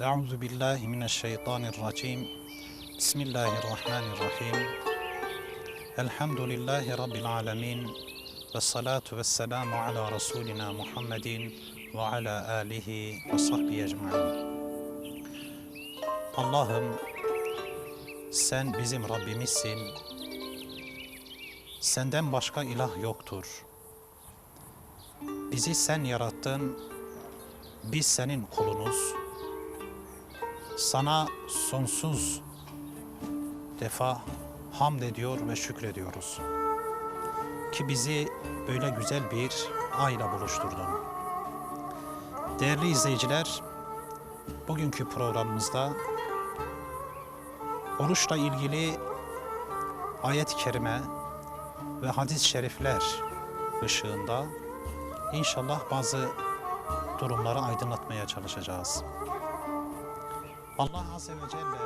Euzu billahi mineşşeytanirracim. Bismillahirrahmanirrahim. Elhamdülillahi rabbil alamin. Ve salatu ve ala Resulina Muhammedin ve ala alihi ve sahbihi ecmaîn. Allah'ım sen bizim Rabbimizsin. Senden başka ilah yoktur. Bizi sen yarattın. Biz senin kulunuz. Sana sonsuz defa hamd ediyor ve şükrediyoruz. Ki bizi böyle güzel bir ayla buluşturdun. Değerli izleyiciler, bugünkü programımızda oruçla ilgili ayet-i kerime ve hadis-i şerifler ışığında inşallah bazı durumları aydınlatmaya çalışacağız. Allah Azze ve Celle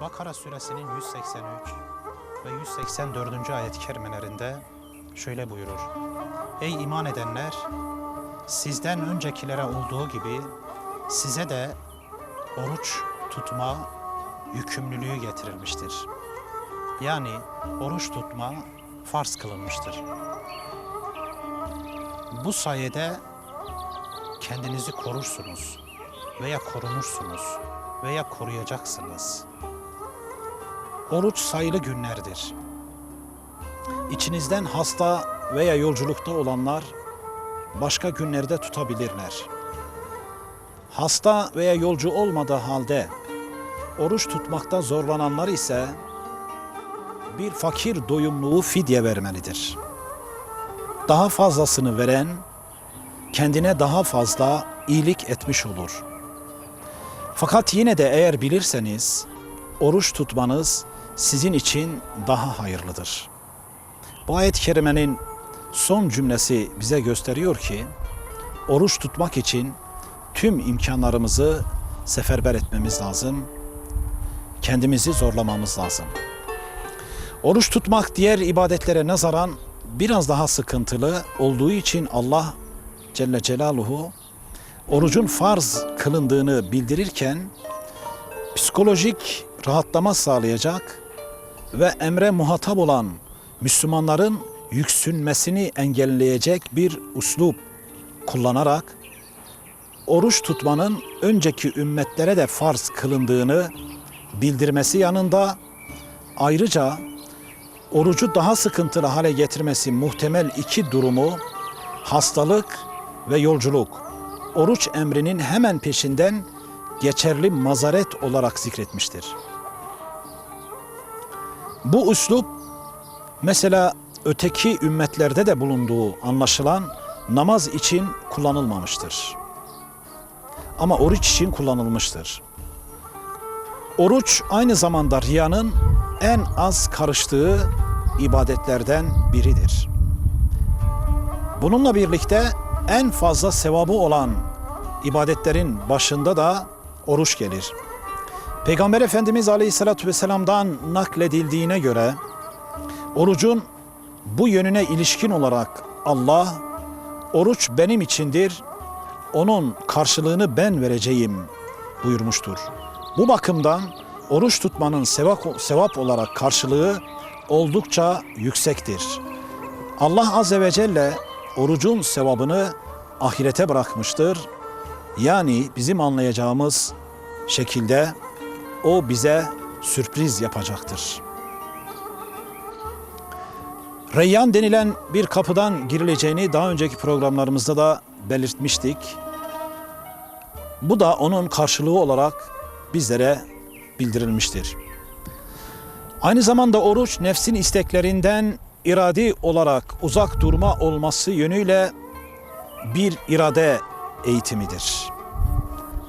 Bakara suresinin 183 ve 184. ayet-i kerimelerinde şöyle buyurur. Ey iman edenler! Sizden öncekilere olduğu gibi size de oruç tutma yükümlülüğü getirilmiştir. Yani oruç tutma farz kılınmıştır. Bu sayede kendinizi korursunuz veya korunursunuz veya koruyacaksınız. Oruç sayılı günlerdir. İçinizden hasta veya yolculukta olanlar başka günlerde tutabilirler. Hasta veya yolcu olmadığı halde oruç tutmakta zorlananlar ise bir fakir doyumluğu fidye vermelidir. Daha fazlasını veren kendine daha fazla iyilik etmiş olur. Fakat yine de eğer bilirseniz oruç tutmanız sizin için daha hayırlıdır. Bu ayet-i kerimenin son cümlesi bize gösteriyor ki oruç tutmak için tüm imkanlarımızı seferber etmemiz lazım. Kendimizi zorlamamız lazım. Oruç tutmak diğer ibadetlere nazaran biraz daha sıkıntılı olduğu için Allah Celle Celaluhu orucun farz kılındığını bildirirken psikolojik rahatlama sağlayacak ve emre muhatap olan Müslümanların yüksünmesini engelleyecek bir uslup kullanarak oruç tutmanın önceki ümmetlere de farz kılındığını bildirmesi yanında ayrıca orucu daha sıkıntılı hale getirmesi muhtemel iki durumu hastalık ve yolculuk oruç emrinin hemen peşinden geçerli mazaret olarak zikretmiştir. Bu üslup mesela öteki ümmetlerde de bulunduğu anlaşılan namaz için kullanılmamıştır. Ama oruç için kullanılmıştır. Oruç aynı zamanda riyanın en az karıştığı ibadetlerden biridir. Bununla birlikte en fazla sevabı olan ibadetlerin başında da oruç gelir. Peygamber Efendimiz Aleyhisselatü Vesselam'dan nakledildiğine göre orucun bu yönüne ilişkin olarak Allah oruç benim içindir, onun karşılığını ben vereceğim buyurmuştur. Bu bakımdan oruç tutmanın sevap, sevap olarak karşılığı oldukça yüksektir. Allah Azze ve Celle orucun sevabını ahirete bırakmıştır. Yani bizim anlayacağımız şekilde o bize sürpriz yapacaktır. Reyyan denilen bir kapıdan girileceğini daha önceki programlarımızda da belirtmiştik. Bu da onun karşılığı olarak bizlere bildirilmiştir. Aynı zamanda oruç nefsin isteklerinden iradi olarak uzak durma olması yönüyle bir irade eğitimidir.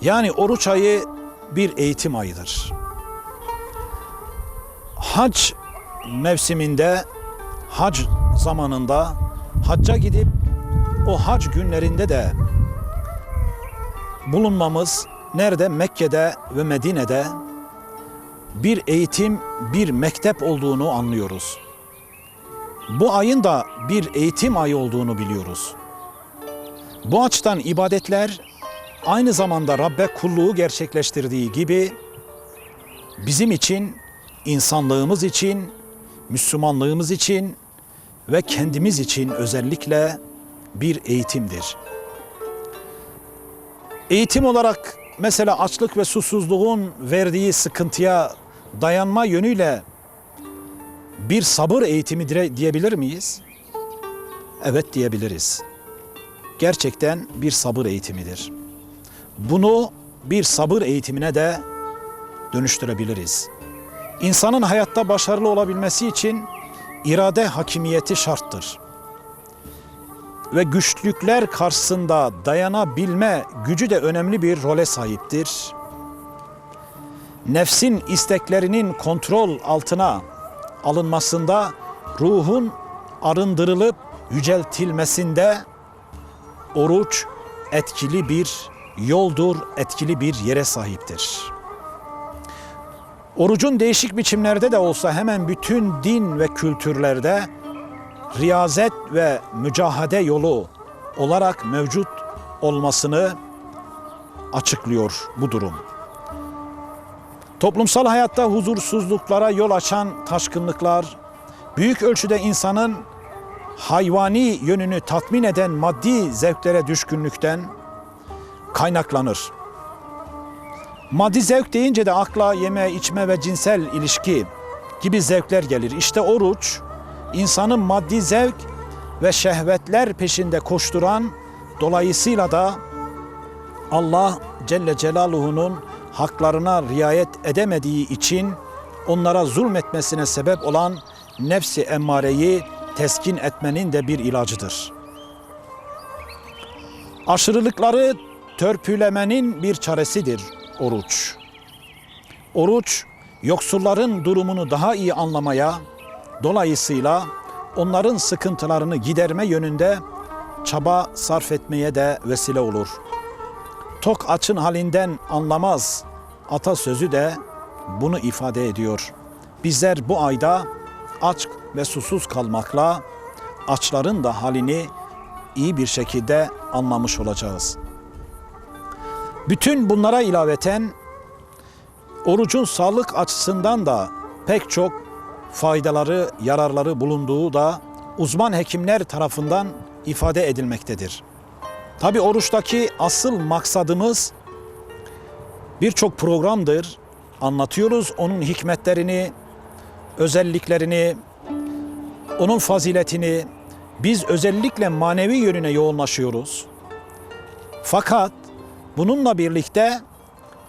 Yani oruç ayı bir eğitim ayıdır. Hac mevsiminde, hac zamanında hacca gidip o hac günlerinde de bulunmamız nerede? Mekke'de ve Medine'de bir eğitim, bir mektep olduğunu anlıyoruz. Bu ayın da bir eğitim ayı olduğunu biliyoruz. Bu açıdan ibadetler aynı zamanda Rabbe kulluğu gerçekleştirdiği gibi bizim için, insanlığımız için, Müslümanlığımız için ve kendimiz için özellikle bir eğitimdir. Eğitim olarak mesela açlık ve susuzluğun verdiği sıkıntıya dayanma yönüyle bir sabır eğitimi diyebilir miyiz? Evet diyebiliriz. Gerçekten bir sabır eğitimidir. Bunu bir sabır eğitimine de dönüştürebiliriz. İnsanın hayatta başarılı olabilmesi için irade hakimiyeti şarttır. Ve güçlükler karşısında dayanabilme gücü de önemli bir role sahiptir. Nefsin isteklerinin kontrol altına alınmasında ruhun arındırılıp yüceltilmesinde oruç etkili bir yoldur, etkili bir yere sahiptir. Orucun değişik biçimlerde de olsa hemen bütün din ve kültürlerde riyazet ve mücahede yolu olarak mevcut olmasını açıklıyor bu durum. Toplumsal hayatta huzursuzluklara yol açan taşkınlıklar, büyük ölçüde insanın hayvani yönünü tatmin eden maddi zevklere düşkünlükten kaynaklanır. Maddi zevk deyince de akla yeme, içme ve cinsel ilişki gibi zevkler gelir. İşte oruç insanın maddi zevk ve şehvetler peşinde koşturan dolayısıyla da Allah Celle Celaluhu'nun haklarına riayet edemediği için onlara zulmetmesine sebep olan nefsi emmareyi teskin etmenin de bir ilacıdır. Aşırılıkları törpülemenin bir çaresidir oruç. Oruç yoksulların durumunu daha iyi anlamaya, dolayısıyla onların sıkıntılarını giderme yönünde çaba sarf etmeye de vesile olur. Tok açın halinden anlamaz atasözü de bunu ifade ediyor. Bizler bu ayda aç ve susuz kalmakla açların da halini iyi bir şekilde anlamış olacağız. Bütün bunlara ilaveten orucun sağlık açısından da pek çok faydaları, yararları bulunduğu da uzman hekimler tarafından ifade edilmektedir. Tabi oruçtaki asıl maksadımız birçok programdır. Anlatıyoruz onun hikmetlerini, özelliklerini, onun faziletini. Biz özellikle manevi yönüne yoğunlaşıyoruz. Fakat bununla birlikte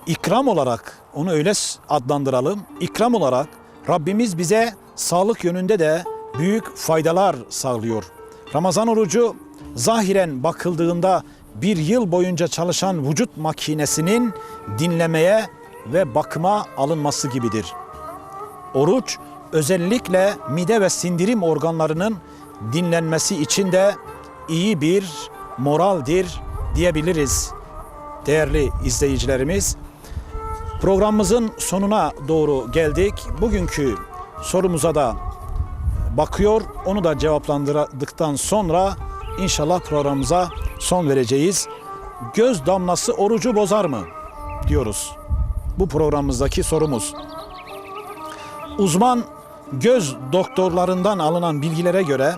ikram olarak onu öyle adlandıralım. İkram olarak Rabbimiz bize sağlık yönünde de büyük faydalar sağlıyor. Ramazan orucu zahiren bakıldığında bir yıl boyunca çalışan vücut makinesinin dinlemeye ve bakıma alınması gibidir. Oruç özellikle mide ve sindirim organlarının dinlenmesi için de iyi bir moraldir diyebiliriz değerli izleyicilerimiz. Programımızın sonuna doğru geldik. Bugünkü sorumuza da bakıyor. Onu da cevaplandırdıktan sonra inşallah programımıza son vereceğiz. Göz damlası orucu bozar mı? diyoruz. Bu programımızdaki sorumuz. Uzman göz doktorlarından alınan bilgilere göre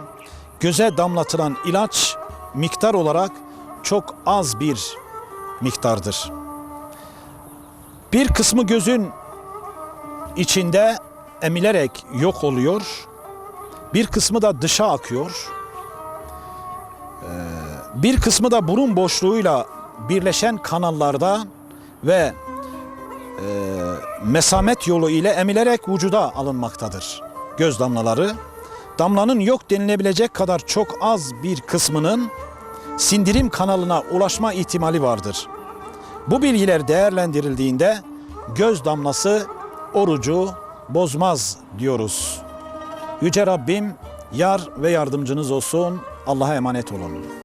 göze damlatılan ilaç miktar olarak çok az bir miktardır. Bir kısmı gözün içinde emilerek yok oluyor. Bir kısmı da dışa akıyor. Bir kısmı da burun boşluğuyla birleşen kanallarda ve e, mesamet yolu ile emilerek vücuda alınmaktadır. Göz damlaları. Damlanın yok denilebilecek kadar çok az bir kısmının sindirim kanalına ulaşma ihtimali vardır. Bu bilgiler değerlendirildiğinde göz damlası orucu bozmaz diyoruz. Yüce Rabbim yar ve yardımcınız olsun. Allah'a emanet olun.